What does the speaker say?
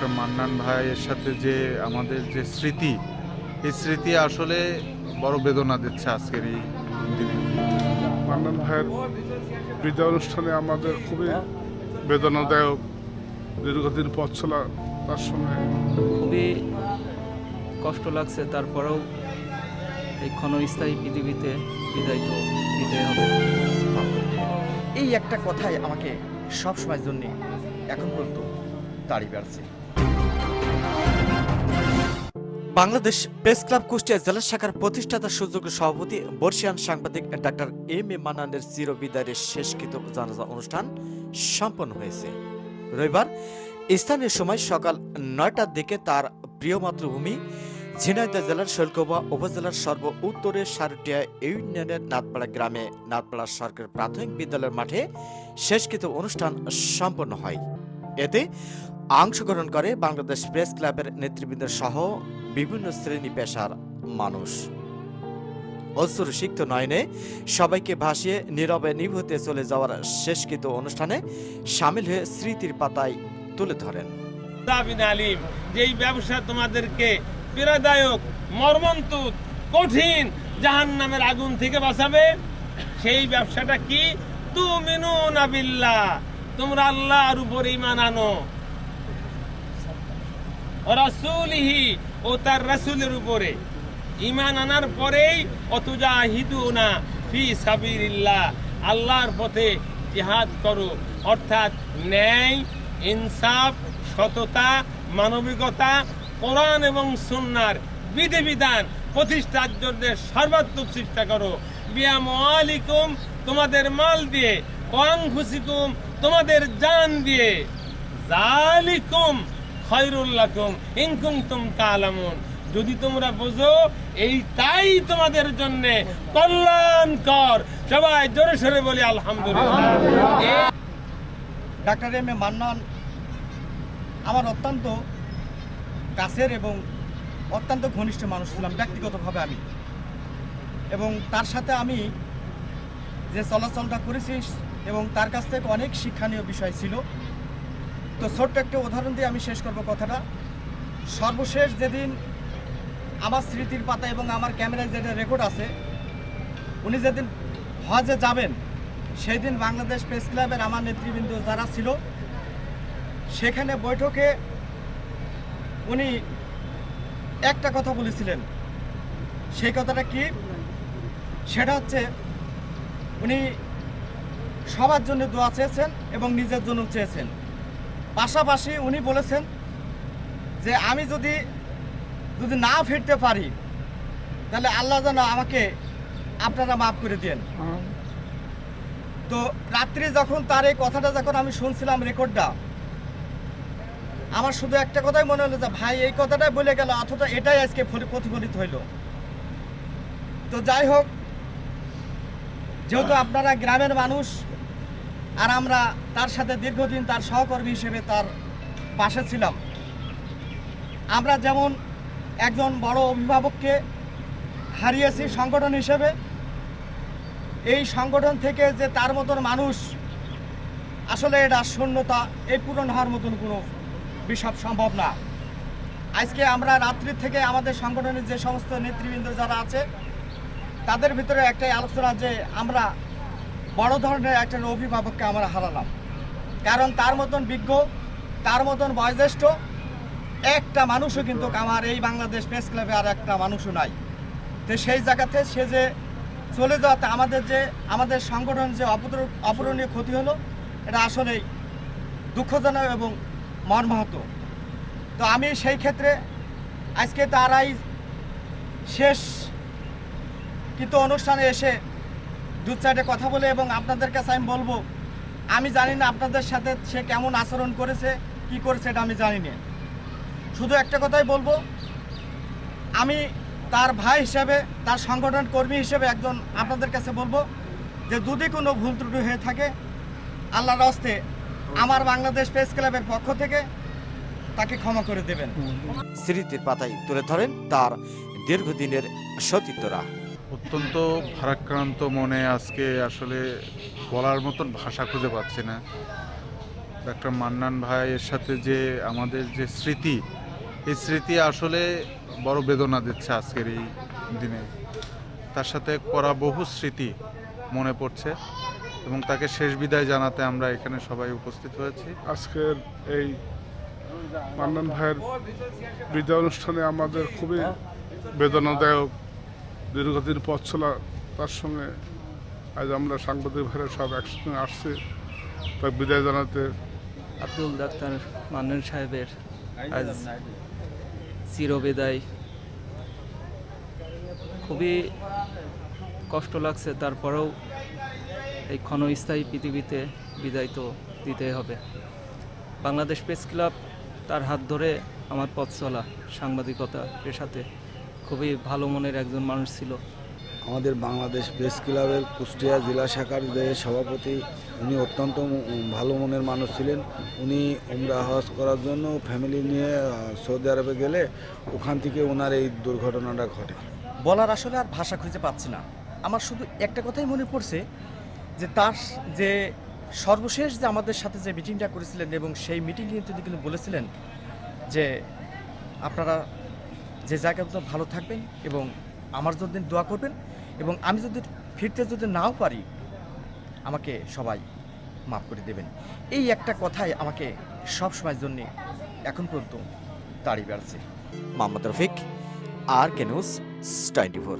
Doctor Mannan ভাইয়ের সাথে যে আমাদের যে স্মৃতি এই স্মৃতি আসলে বড় বেদনা দিচ্ছে আজকের এই দিনে। মান্নান ভাইয়ের বিদায় অনুষ্ঠানে আমাদের খুবই বেদনাদায়ক দীর্ঘদিন পথ চলা তার সঙ্গে খুবই কষ্ট লাগছে তারপরেও এই ক্ষণস্থায়ী পৃথিবীতে বিদায় তো দিতে হবে। এই একটা কথাই আমাকে সব সময়ের জন্য এখন পর্যন্ত দাঁড়িয়ে বেড়াচ্ছে। বাংলাদেশ প্রেস ক্লাব কুষ্টিয়া জেলা শাখার প্রতিষ্ঠাতা সুযোগ্য সভাপতি, বর্ষিয়ান সাংবাদিক ডাক্তার এম এ মান্নানের চিরবিদায়ের শেষকৃত জানাজা অনুষ্ঠান সম্পন্ন হয়েছে। রবিবার স্থানীয় সময় সকাল নয়টার দিকে তার প্রিয় মাতৃভূমি, ঝিনাইদহ জেলার শৈলকোবা উপজেলার সর্ব উত্তরের সারটিয়া ইউনিয়নের নাথপাড়া গ্রামে নাথপাড়া সরকারি প্রাথমিক বিদ্যালয়ের মাঠে শেষকৃত অনুষ্ঠান সম্পন্ন হয়। এতে অংশগ্রহণ করে বাংলাদেশ প্রেস ক্লাবের নেতৃবৃন্দ সহ বিভিন্ন শ্রেণি পেশার মানুষ। অশ্রু সিক্ত নয়নে সবাইকে ভাসিয়ে নীরবে নিভৃতে চলে যাওয়ার শেষকৃত অনুষ্ঠানে সামিল হয়ে স্মৃতির পাতায় তুলে ধরেন। দাবিন আলিম যেই ব্যবসা তোমাদেরকে পীড়াদায়ক মর্মন্তুদ, কঠিন জাহান নামের আগুন থেকে বাঁচাবে, সেই ব্যবসাটা কি? তু মিনু নাবিল্লাহ তোমরা আল্লাহর উপর ইমান আনো। রাসূলিহি ও তার রাসূলের উপরে। ইমান আনার পরেই অতুজা হিদুনা ফি সাবিরিল্লাহ আল্লাহর পথে জিহাদ করো। অর্থাৎ ন্যায়, ইনসাফ, সততা, মানবিকতা, কোরআন এবং সুন্নার বিধিবিধান প্রতিষ্ঠার জন্য সর্বাত্মক চেষ্টা করো। বিয়াম আলিকুম, তোমাদের মাল দিয়ে ওয়াং তোমাদের জান দিয়ে। জালিকুম খৈরুল্লাকুম ইনকুম তুম তালামুন যদি তোমরা বোঝো এই তাই তোমাদের জন্য কল্যাণকর। সবাই জোরে সরে বলি, আলহামদুলিল্লাহ। ডাক্তার এম এ মান্নান আমার অত্যন্ত কাছের এবং অত্যন্ত ঘনিষ্ঠ মানুষ ছিলাম, ব্যক্তিগতভাবে আমি। এবং তার সাথে আমি যে চলাচলটা করেছি এবং তার কাছ থেকে অনেক শিক্ষণীয় বিষয় ছিল তো ছোট্ট একটা উদাহরণ দিয়ে আমি শেষ করব কথাটা। সর্বশেষ যেদিন আমার স্মৃতির পাতা এবং আমার ক্যামেরায় যেটা রেকর্ড আছে, উনি যেদিন হজে যাবেন সেই দিন বাংলাদেশ প্রেস ক্লাবের আমার নেতৃবৃন্দ যারা ছিল, সেখানে বৈঠকে উনি একটা কথা বলেছিলেন। সেই কথাটা কি? সেটা হচ্ছে উনি সবার জন্য দোয়া চেয়েছেন এবং নিজের জন্য চেয়েছেন। পাশাপাশি উনি বলেছেন যে আমি যদি যদি না ফিরতে পারি তাহলে আল্লাহ যেন আমাকে আপনারা মাফ করে দেন। তো রাত্রি যখন তার এই কথাটা যখন আমি শুনছিলাম রেকর্ডটা আমার শুধু একটা কথাই মনে হলো যে ভাই এই কথাটাই বলে গেল অথচ এটাই আজকে প্রতিফলিত হইল। তো যাই হোক যেহেতু আপনারা গ্রামের মানুষ আর আমরা তার সাথে দীর্ঘদিন তার সহকর্মী হিসেবে তার পাশে ছিলাম। আমরা যেমন একজন বড় অভিভাবককে হারিয়েছি সংগঠন হিসেবে, এই সংগঠন থেকে যে তার মতন মানুষ, আসলে এটা শূন্যতা, এই পূরণ হওয়ার মতন কোনো বিষয় সম্ভব না। আজকে আমরা রাত্রি থেকে আমাদের সংগঠনের যে সমস্ত নেতৃবৃন্দ যারা আছে, তাদের ভিতরে একটাই আলোচনা যে আমরা বড় ধরনের একটা অভিভাবককে আমরা হারালাম। কারণ তার মতন বিজ্ঞ, তার মতন বয়োজ্যেষ্ঠ, একটা মানুষও কিন্তু আমার এই বাংলাদেশ প্রেস ক্লাবে আর একটা মানুষও নাই। তো সেই জায়গাতে সে যে চলে যাওয়াতে আমাদের যে, আমাদের সংগঠন যে অপূর- অপূরণীয় ক্ষতি হলো, এটা আসলেই দুঃখজনক এবং মর্মাহত। তো আমি সেই ক্ষেত্রে আজকে তারাই শেষ কিন্তু অনুষ্ঠানে এসে দু চারটে কথা বলে এবং আপনাদের কাছে আমি বলব, আমি জানি না আপনাদের সাথে সে কেমন আচরণ করেছে, কি করেছে এটা আমি জানি না। শুধু একটা কথাই বলব, আমি তার ভাই হিসেবে, তার সংগঠন কর্মী হিসেবে একজন আপনাদের কাছে বলব, যে যদি কোনো ভুল ত্রুটি হয়ে থাকে, আল্লাহর হস্তে আমার বাংলাদেশ প্রেস ক্লাবের পক্ষ থেকে তাকে ক্ষমা করে দেবেন। স্মৃতির পাতায় তুলে ধরেন তার দীর্ঘদিনের সতীর্থরা। অত্যন্ত ভারাক্রান্ত মনে আজকে আসলে বলার মতন ভাষা খুঁজে পাচ্ছি না। ডাক্তার মান্নান ভাইয়ের সাথে যে আমাদের যে স্মৃতি, এই স্মৃতি আসলে বড় বেদনা দিচ্ছে আজকের এই দিনে। তার সাথে করা বহু স্মৃতি মনে পড়ছে এবং তাকে শেষ বিদায় জানাতে আমরা এখানে সবাই উপস্থিত হয়েছি। আজকের এই মান্নান ভাইয়ের বিদায় অনুষ্ঠানে আমাদের খুবই বেদনাদায়ক দীর্ঘদিন পথ চলা তার সঙ্গে আজ আমরা সাংবাদিক ভাইরা সব একসঙ্গে আসছি। তার বিদায় জানাতে আব্দুল ডাক্তার মান্নান সাহেবের আজ চিরবিদায়। খুবই কষ্ট লাগছে তারপরেও এই ক্ষণস্থায়ী পৃথিবীতে বিদায় তো দিতেই হবে। বাংলাদেশ প্রেস ক্লাব তার হাত ধরে আমার পথ চলা সাংবাদিকতা পেশাতে খুবই ভালো মনের একজন মানুষ ছিল। আমাদের বাংলাদেশ প্রেস ক্লাবের কুষ্টিয়া জেলা শাখার যে সভাপতি উনি অত্যন্ত ভালো মনের মানুষ ছিলেন। উনি উমরা হজ করার জন্য ফ্যামিলি নিয়ে সৌদি আরবে গেলে ওখান থেকে ওনার এই দুর্ঘটনাটা ঘটে। বলার আসলে আর ভাষা খুঁজে পাচ্ছি না। আমার শুধু একটা কথাই মনে পড়ছে যে তার যে সর্বশেষ যে আমাদের সাথে যে মিটিংটা করেছিলেন এবং সেই মিটিংয়ে তিনি কিন্তু বলেছিলেন যে আপনারা যে জায়গায় মতো ভালো থাকবেন এবং আমার জন্য দোয়া করবেন এবং আমি যদি ফিরতে যদি নাও পারি, আমাকে সবাই মাফ করে দেবেন। এই একটা কথাই আমাকে সব সময়ের জন্যে এখন পর্যন্ত তাড়ি বেড়াচ্ছে। Mohammad Rafiq, R K news twenty four